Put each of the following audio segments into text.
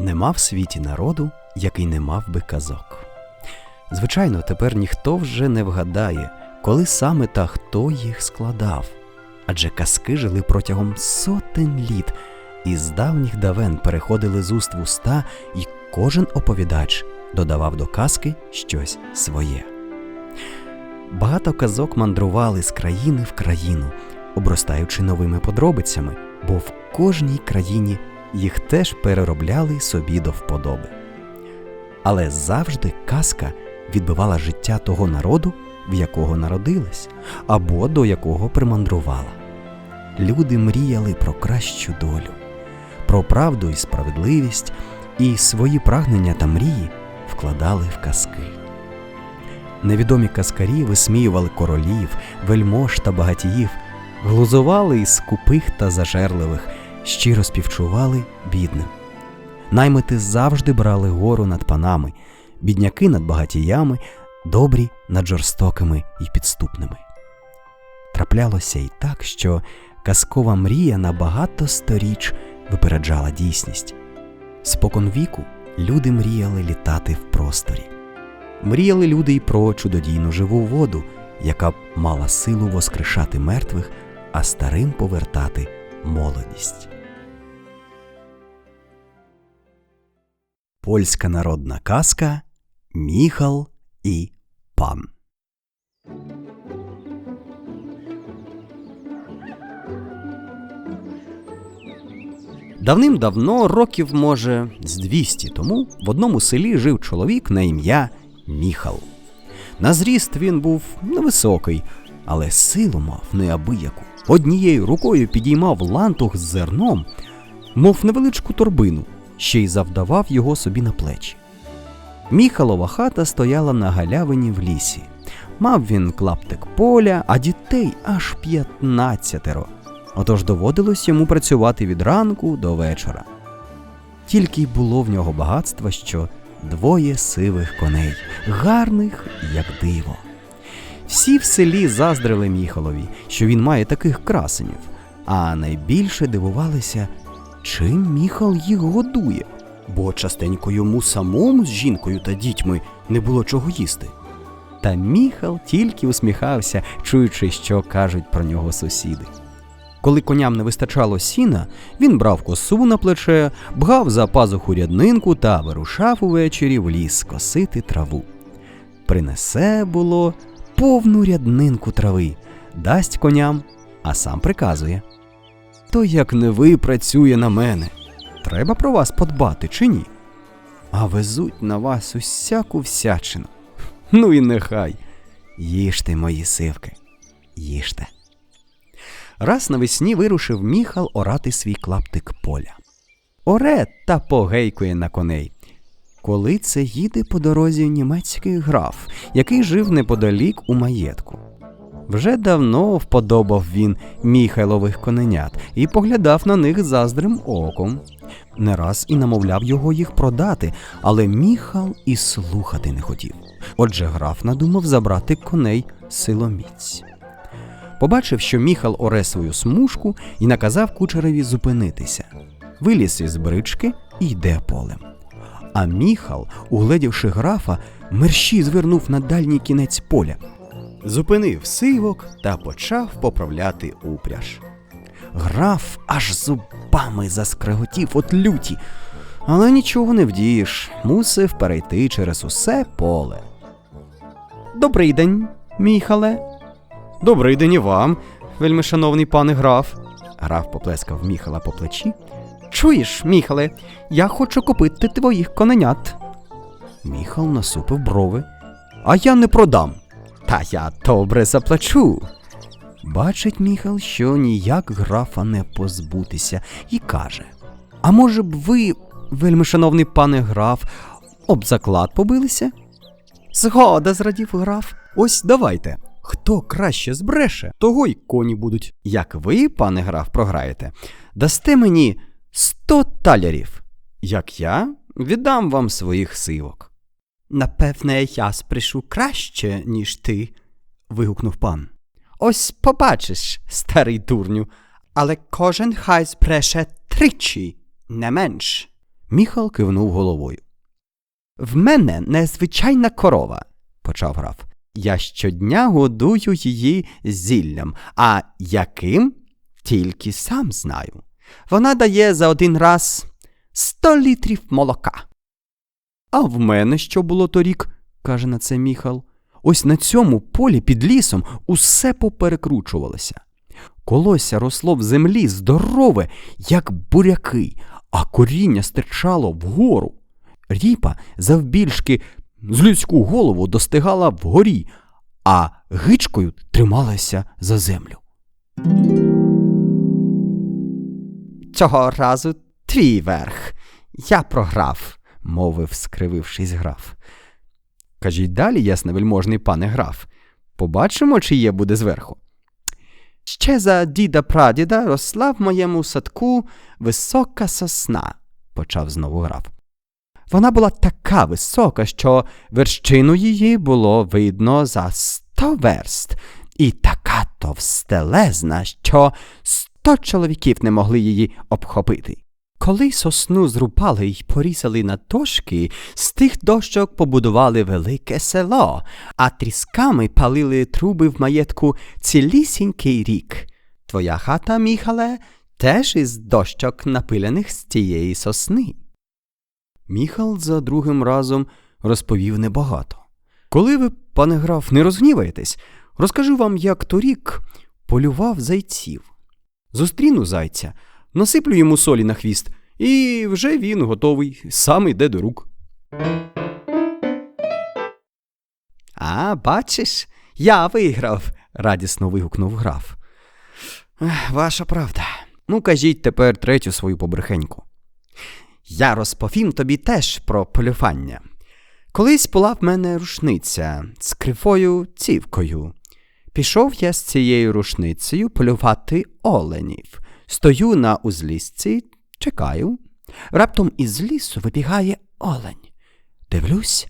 Нема в світі народу, який не мав би казок. Звичайно, тепер ніхто вже не вгадає, коли саме та хто їх складав. Адже казки жили протягом сотень літ і з давніх давен переходили з уст в уста, і кожен оповідач додавав до казки щось своє. Багато казок мандрували з країни в країну, обростаючи новими подробицями, бо в кожній країні їх теж переробляли собі до вподоби. Але завжди казка відбивала життя того народу, в якого народилась, або до якого примандрувала. Люди мріяли про кращу долю, про правду і справедливість, і свої прагнення та мрії вкладали в казки. Невідомі казкарі висміювали королів, вельмож та багатіїв, глузували із скупих та зажерливих, щиро співчували бідним. Наймити завжди брали гору над панами, бідняки над багатіями, добрі над жорстокими і підступними. Траплялося й так, що казкова мрія на багато сторіч випереджала дійсність. Спокон віку люди мріяли літати в просторі. Мріяли люди й про чудодійну живу воду, яка б мала силу воскрешати мертвих, а старим повертати молодість. Польська народна казка Міхал і пан. Давним-давно, років, може, з 200 тому, в одному селі жив чоловік на ім'я Міхал. На зріст він був невисокий, але силу мав неабияку. Однією рукою підіймав лантух з зерном, мов невеличку торбину, ще й завдавав його собі на плечі. Міхалова хата стояла на галявині в лісі. Мав він клаптик поля, а дітей аж п'ятнадцятеро. Отож доводилось йому працювати від ранку до вечора. Тільки й було в нього багатства, що двоє сивих коней, гарних, як диво. Всі в селі заздрили Міхалові, що він має таких красенів, а найбільше дивувалися, чим Міхал їх годує, бо частенько йому самому з жінкою та дітьми не було чого їсти. Та Міхал тільки усміхався, чуючи, що кажуть про нього сусіди. Коли коням не вистачало сіна, він брав косу на плече, бгав за пазуху ряднинку та вирушав увечері в ліс косити траву. Принесе, було, повну ряднинку трави, дасть коням, а сам приказує. То як не ви працює на мене, треба про вас подбати чи ні? А везуть на вас усяку всячину. Ну і нехай. Їжте, мої сивки, їжте. Раз навесні вирушив міхал орати свій клаптик поля. Оре та погейкує на коней. Коли це їде по дорозі німецький граф, який жив неподалік у маєтку. Вже давно вподобав він Міхайлових коненят і поглядав на них заздрим оком. Не раз і намовляв його їх продати, але Міхал і слухати не хотів. Отже, граф надумав забрати коней силоміць. Побачив, що Міхал оре свою смужку і наказав кучереві зупинитися. Виліз із брички і йде полем. А Міхал, угледівши графа, мерщій звернув на дальній кінець поля, зупинив сивок та почав поправляти упряж. Граф аж зубами заскреготів от люті, але нічого не вдієш, мусив перейти через усе поле. Добрий день, Міхале. Добрий день і вам, вельми шановний пане граф. Граф поплескав Міхала по плечі. Чуєш, Міхале, я хочу купити твоїх коненят. Міхал насупив брови. А я не продам. Та я добре заплачу. Бачить Міхал, що ніяк графа не позбутися, і каже: А може б ви, вельми шановний пане граф, об заклад побилися? Згода, зрадів граф. Ось давайте. Хто краще збреше, того й коні будуть. Як ви, пане граф, програєте, дасте мені сто талярів. Як я віддам вам своїх сивок. Напевне, я спрешу краще, ніж ти, вигукнув пан. Ось побачиш, старий дурню, але кожен хай збреше тричі, не менш. Міхал кивнув головою. В мене незвичайна корова, почав граф. Я щодня годую її зіллям, а яким тільки сам знаю. Вона дає за один раз сто літрів молока. А в мене що було торік, каже на це Міхал. Ось на цьому полі під лісом усе поперекручувалося. Колося росло в землі здорове, як буряки, а коріння стирчало вгору. Ріпа завбільшки з людську голову достигала вгорі, а гичкою трималася за землю. Цього разу твій верх. Я програв, мовив, скривившись граф. Кажіть далі, ясновельможний пане граф. Побачимо, чи є буде зверху. Ще за діда прадіда росла в моєму садку висока сосна, почав знову граф. Вона була така висока, що вершину її було видно за сто верст, і така товстелезна, що сто чоловіків не могли її обхопити. Коли сосну зрубали й порізали на дошки, з тих дощок побудували велике село, а трісками палили труби в маєтку цілісінький рік. Твоя хата, Міхале, теж із дощок, напилених з тієї сосни. Міхал за другим разом розповів небагато. Коли ви, пане граф, не розгніваєтесь, розкажу вам, як торік полював зайців. Зустріну зайця, насиплю йому солі на хвіст, і вже він готовий, сам йде до рук. А, бачиш, я виграв, радісно вигукнув граф. Ваша правда. Ну, кажіть тепер третю свою побрехеньку. Я розповім тобі теж про полювання. Колись була в мене рушниця з кривою цівкою. Пішов я з цією рушницею полювати оленів. Стою на узлісці, чекаю. Раптом із лісу вибігає олень. Дивлюсь,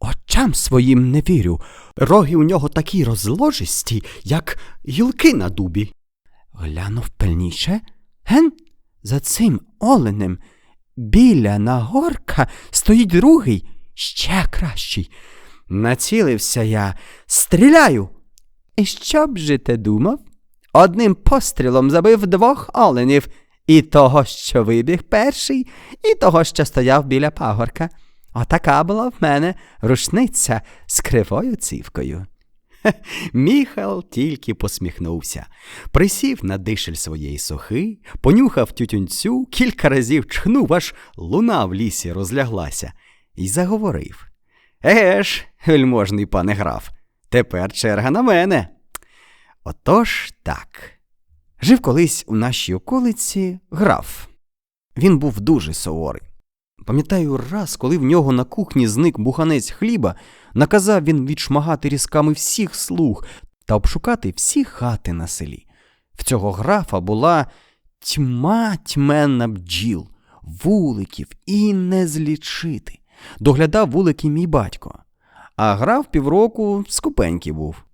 очам своїм не вірю. Роги у нього такі розложисті, як гілки на дубі. Глянув пильніше. Ген, за цим оленем біля нагорка стоїть другий, ще кращий. Націлився я, стріляю. І що б же ти думав? Одним пострілом забив двох оленів, і того, що вибіг перший, і того, що стояв біля пагорка. Отака була в мене рушниця з кривою цівкою. Міхал тільки посміхнувся, присів на дишель своєї сохи, понюхав тютюнцю, кілька разів чхнув, аж луна в лісі розляглася, і заговорив. Еге ж, вельможний пане граф, тепер черга на мене. Отож так. Жив колись у нашій околиці граф. Він був дуже суворий. Пам'ятаю, раз, коли в нього на кухні зник буханець хліба, наказав він відшмагати різками всіх слуг та обшукати всі хати на селі. В цього графа була тьма тьменна бджіл, вуликів і не злічити. Доглядав вулики мій батько. А граф півроку скупенький був.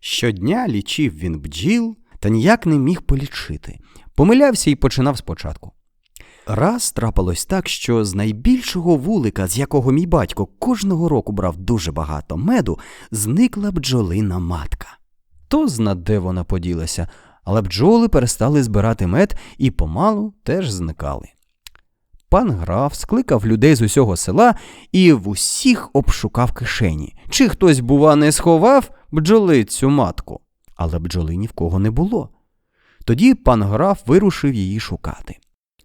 Щодня лічив він бджіл та ніяк не міг полічити. Помилявся і починав спочатку. Раз трапилось так, що з найбільшого вулика, з якого мій батько кожного року брав дуже багато меду, зникла бджолина матка. То зна, де вона поділася, але бджоли перестали збирати мед і помалу теж зникали. Пан граф скликав людей з усього села і в усіх обшукав кишені. Чи хтось, бува, не сховав бджолицю матку, але бджоли ні в кого не було. Тоді пан граф вирушив її шукати.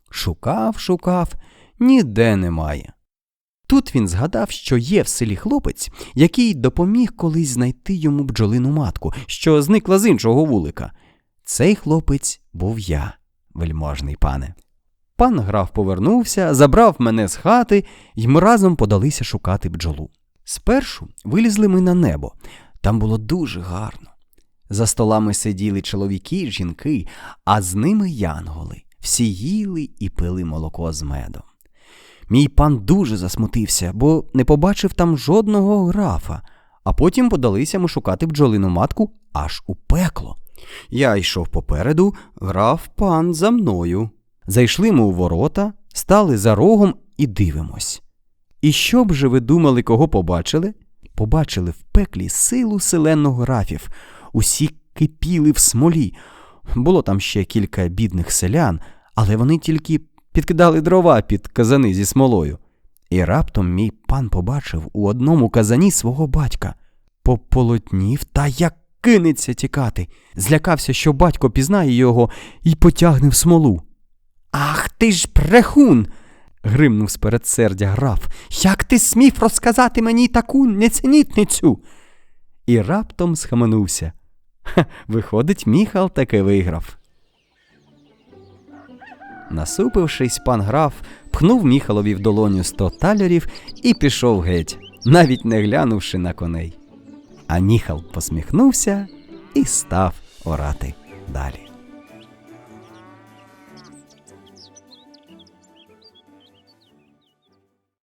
Шукав, шукав, ніде немає. Тут він згадав, що є в селі хлопець, який допоміг колись знайти йому бджолину матку, що зникла з іншого вулика. Цей хлопець був я, вельможний пане. Пан граф повернувся, забрав мене з хати, і ми разом подалися шукати бджолу. Спершу вилізли ми на небо, там було дуже гарно. За столами сиділи чоловіки жінки, а з ними янголи. Всі їли і пили молоко з медом. Мій пан дуже засмутився, бо не побачив там жодного графа, а потім подалися ми шукати бджолину матку аж у пекло. Я йшов попереду, граф пан за мною. Зайшли ми у ворота, стали за рогом і дивимось. І що б же ви думали, кого побачили? Побачили в пеклі силу селенного рафів. Усі кипіли в смолі. Було там ще кілька бідних селян, але вони тільки підкидали дрова під казани зі смолою. І раптом мій пан побачив у одному казані свого батька. Пополотнів та як кинеться тікати. Злякався, що батько пізнає його і потягне в смолу. Ах ти ж брехун! гримнув з передсердя граф. Як ти смів розказати мені таку неценітницю? І раптом схаменувся. Ха, виходить, Міхал таки виграв. Насупившись, пан граф пхнув Міхалові в долоню сто талерів і пішов геть, навіть не глянувши на коней. А Міхал посміхнувся і став орати далі.